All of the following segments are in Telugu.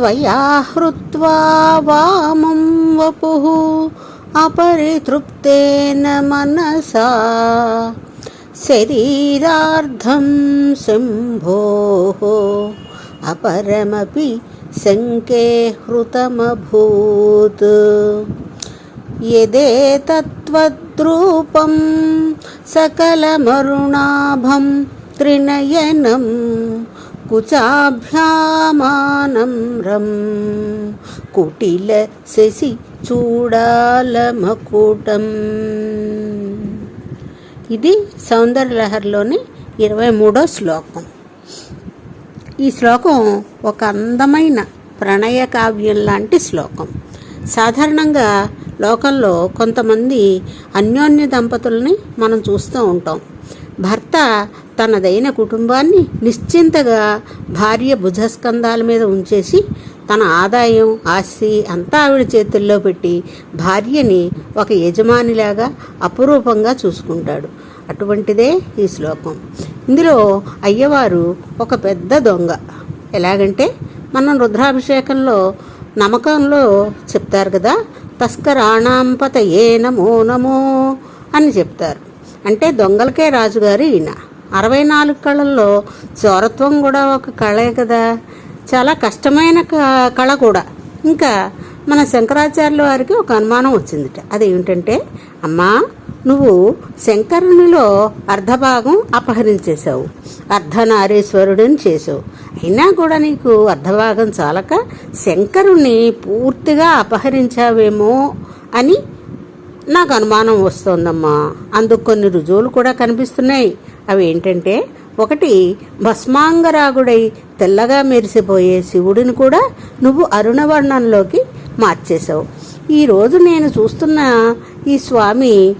त्वया हृत्वा वामं वपुः अपरितृप्तेन मनसा शरीरार्धं शम्भोः अपरमपि शङ्के हृतमभूत् यदेतत्त्वद्रूपं सकलमरुणाभं त्रिनयनं కుచాభ్యామానం కుటిల శశి చూడాలమకుటం ఇది సౌందర్యలహరిలోని ఇరవై మూడో శ్లోకం. ఈ శ్లోకం ఒక అందమైన ప్రణయ కావ్యం లాంటి శ్లోకం. సాధారణంగా లోకంలో కొంతమంది అన్యోన్య దంపతుల్ని మనం చూస్తూ ఉంటాం. భర్త తనదైన కుటుంబాన్ని నిశ్చింతగా భార్య భుజస్కంధాల మీద ఉంచేసి తన ఆదాయం ఆస్తి అంతా ఆవిడ చేతుల్లో పెట్టి భార్యని ఒక యజమానిలాగా అపురూపంగా చూసుకుంటాడు. అటువంటిదే ఈ శ్లోకం. ఇందులో అయ్యవారు ఒక పెద్ద దొంగ. ఎలాగంటే మనం రుద్రాభిషేకంలో నమ్మకంలో చెప్తారు కదా తస్కరాణాంపత ఏ నమో నమో అని చెప్తారు. అంటే దొంగలకే రాజుగారు ఈయన. అరవై నాలుగు కళల్లో చోరత్వం కూడా ఒక కళే కదా. చాలా కష్టమైన క- కళ కూడా. ఇంకా మన శంకరాచార్యుల వారికి ఒక అనుమానం వచ్చిందిట. అదేమిటంటే అమ్మా నువ్వు శంకరునిలో అర్ధభాగం అపహరించేశావు. అర్ధనారీశ్వరుడిని చేసావు అయినా కూడా నీకు అర్ధభాగం చాలక శంకరుణ్ణి పూర్తిగా అపహరించావేమో అని నాకు అనుమానం వస్తోందమ్మా. అందుకు కొన్ని రుజువులు కూడా కనిపిస్తున్నాయి. అవి ఏంటంటే ఒకటి భస్మాంగరాగుడై తెల్లగా మెరిసిపోయే శివుడిని కూడా నువ్వు అరుణవర్ణంలోకి మార్చేశావు. ఈరోజు నేను చూస్తున్న ఈ స్వామి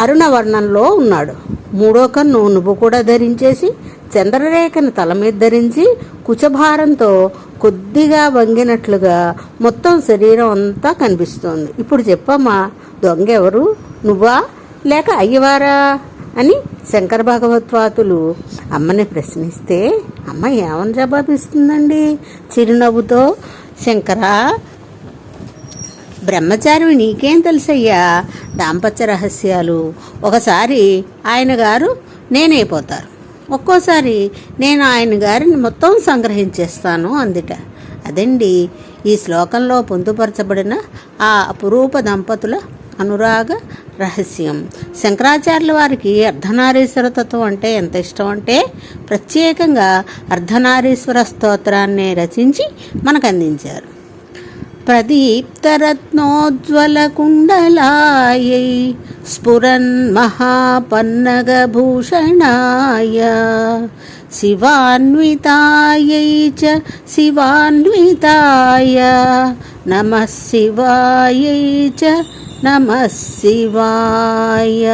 అరుణవర్ణంలో ఉన్నాడు. మూడో కన్ను నువ్వు కూడా ధరించేసి చంద్రరేఖను తల మీద ధరించి కుచభారంతో కొద్దిగా వంగినట్లుగా మొత్తం శరీరం అంతా కనిపిస్తోంది. ఇప్పుడు చెప్పమ్మా దొంగ ఎవరు నువ్వా? లేక అయ్యవారా? అని శంకర భగవత్వాతులు అమ్మని ప్రశ్నిస్తే అమ్మ ఏమని జవాబిస్తుందండి? చిరునవ్వుతో శంకరా బ్రహ్మచారివి నీకేం తెలుసయ్యా? దాంపత్య రహస్యాలు. ఒకసారి ఆయన గారు నేనైపోతారు. ఒక్కోసారి నేను ఆయన గారిని మొత్తం సంగ్రహించేస్తాను అందిట. అదండి ఈ శ్లోకంలో పొందుపరచబడిన ఆ అపురూప దంపతుల అనురాగ రహస్యం. శంకరాచార్యుల వారికి అర్ధనారీశ్వర తత్వం అంటే ఎంత ఇష్టం అంటే ప్రత్యేకంగా అర్ధనారీశ్వర స్తోత్రాన్ని రచించి మనకు అందించారు प्रदीप्तरत्नोज्ज्वलकुण्डलायै स्फुरन्महापन्नगभूषणाय शिवान्वितायै च शिवान्विताय नमः शिवायै च नमः शिवाय